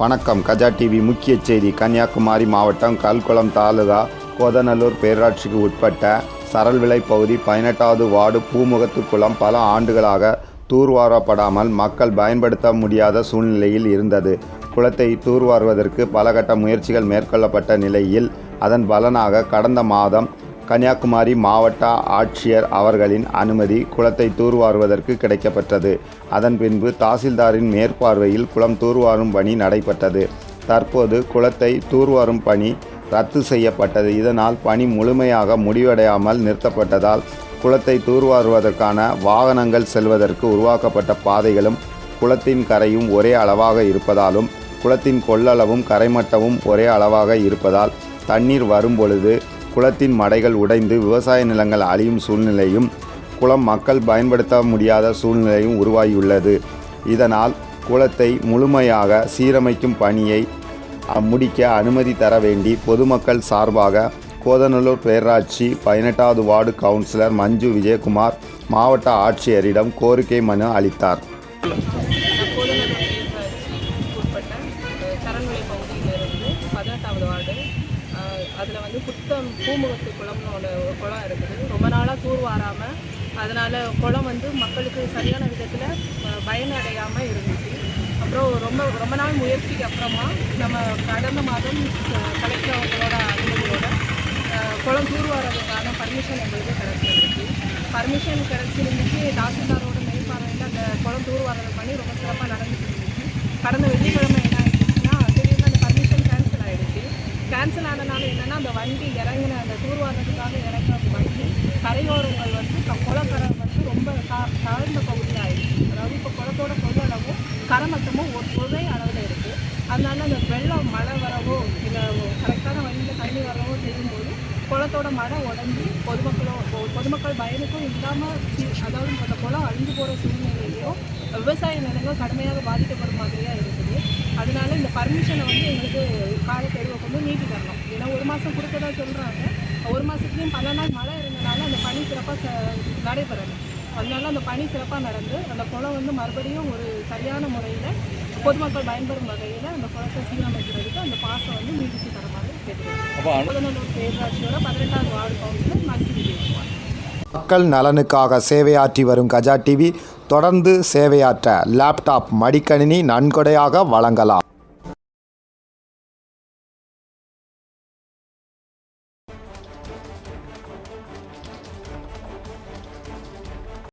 வணக்கம். கஜா டிவி முக்கிய செய்தி. கன்னியாகுமரி மாவட்டம் கல்குளம் தாலுகா கோதநல்லூர் பேராட்சிக்கு உட்பட்ட சரல்விலை பகுதி பதினெட்டாவது வார்டு பூமுகத்து குளம் பல ஆண்டுகளாக தூர்வாரப்படாமல் மக்கள் பயன்படுத்த முடியாத சூழ்நிலையில் இருந்தது. குளத்தை தூர்வாருவதற்கு பலகட்ட முயற்சிகள் மேற்கொள்ளப்பட்ட நிலையில் அதன் பலனாக கடந்த மாதம் கன்னியாகுமரி மாவட்ட ஆட்சியர் அவர்களின் அனுமதி குளத்தை தூர்வாருவதற்கு கிடைக்கப்பெற்றது. அதன் பின்பு தாசில்தாரின் மேற்பார்வையில் குளம் தூர்வாரும் பணி நடைபெற்றது. தற்போது குளத்தை தூர்வாரும் பணி ரத்து செய்யப்பட்டது. இதனால் பணி முழுமையாக முடிவடையாமல் நிறுத்தப்பட்டதால் குளத்தை தூர்வாருவதற்கான வாகனங்கள் செல்வதற்கு உருவாக்கப்பட்ட பாதைகளும் குளத்தின் கரையும் ஒரே அளவாக இருப்பதாலும் குளத்தின் கொள்ளளவும் கரைமட்டமும் ஒரே அளவாக இருப்பதால் தண்ணீர் வரும்பொழுது குளத்தின் மடைகள் உடைந்து விவசாய நிலங்கள் அழியும் சூழ்நிலையும் குளம் மக்கள் பயன்படுத்த முடியாத சூழ்நிலையும் உருவாகியுள்ளது. இதனால் குளத்தை முழுமையாக சீரமைக்கும் பணியை முடிக்க அனுமதி தர வேண்டி பொதுமக்கள் சார்பாக கோதநல்லூர் பேராட்சி பதினெட்டாவது வார்டு கவுன்சிலர் மஞ்சு விஜயகுமார் மாவட்ட ஆட்சியரிடம் கோரிக்கை மனு அளித்தார். பதினெட்டாவது வார்டு அதில் வந்து புத்தம் பூமுகத்து குளம்னு ஒன்று ஒரு குளம் இருக்குது. ரொம்ப நாளாக தூர் வாராமல் அதனால் குளம் வந்து மக்களுக்கு சரியான விதத்தில் பயனடையாமல் இருந்துச்சு. அப்புறம் ரொம்ப ரொம்ப நாள் முயற்சிக்கு அப்புறமா நம்ம கடந்த மாதம் அஹ், கலெக்டர் அவங்களோட அனுமதியோட குளம் குளம் தூர்வாரதுக்கான பர்மிஷன் எங்களுக்கு கிடச்சிருந்துச்சு. பர்மிஷன் கிடச்சிருந்துச்சு. தாசில்தாரோட மேற்பார்வையில் அந்த குளம் தூர்வாரது பண்ணி ரொம்ப சிறப்பாக நடந்துட்டு இருந்துச்சு. கடந்த வெள்ளிக்கிழமை என்ன ஆயிடுச்சுன்னா திடீர்னு அந்த பர்மிஷன் கேன்சல் ஆயிடுச்சு கேன்சல் ஆனனால என்னென்னா அந்த வண்டி இறங்கின அந்த தூர்வாரத்துக்காக இறங்கின வண்டி கரையோரங்கள் வந்து இப்போ குளக்கரை வந்து ரொம்ப தா தாழ்ந்த பகுதியில் ஆயிடுச்சு அதாவது இப்போ குளத்தோட கொள்ளளவும் கரமட்டமும் ஒரு ஒரே அளவில் இருக்குது அதனால அந்த வெள்ளம் மழை வரவோ இல்லை கரெக்டான வண்டியில் தண்ணி வரவோ செய்யும்போது குளத்தோட மழை உடஞ்சி பொதுமக்களும் பொதுமக்கள் பயனுக்கும் இல்லாமல் அதாவது அந்த குளம் அழிஞ்சு போகிற சூழ்நிலையிலையும் விவசாய நிலங்கள் கடுமையாக பாதிக்கப்படும் மாதிரியாக இருக்குது. அதனால இந்த பர்மிஷனை வந்து எங்களுக்கு காலக்கெடுவை கொண்டு நீட்டி தரணும். ஏன்னா ஒரு மாதம் கொடுத்ததா சொல்கிறாங்க ஒரு மாதத்துலேயும் பல நாள் மழை இருந்தனால அந்த பணி சிறப்பாக நடைபெறணும் அதனால அந்த பணி சிறப்பாக நடந்து அந்த குளம் வந்து மறுபடியும் ஒரு சரியான முறையில் பொதுமக்கள் பயன்பெறும் வகையில் அந்த குளத்தை சீரமைக்கிறதுக்கு அந்த பாசம் வந்து நீடிச்சு தரமாக கேட்டுக்கிறோம் புதநல்லூர் பேரூராட்சியோட பதினெட்டாவது வார்டு கவுன்சிலர் மஞ்சு மக்கள் நலனுக்காக சேவையாற்றி வரும் கஜா டிவி தொடர்ந்து சேவையாற்ற லேப்டாப் மடிக்கணினி நன்கொடையாக வழங்கலாம்.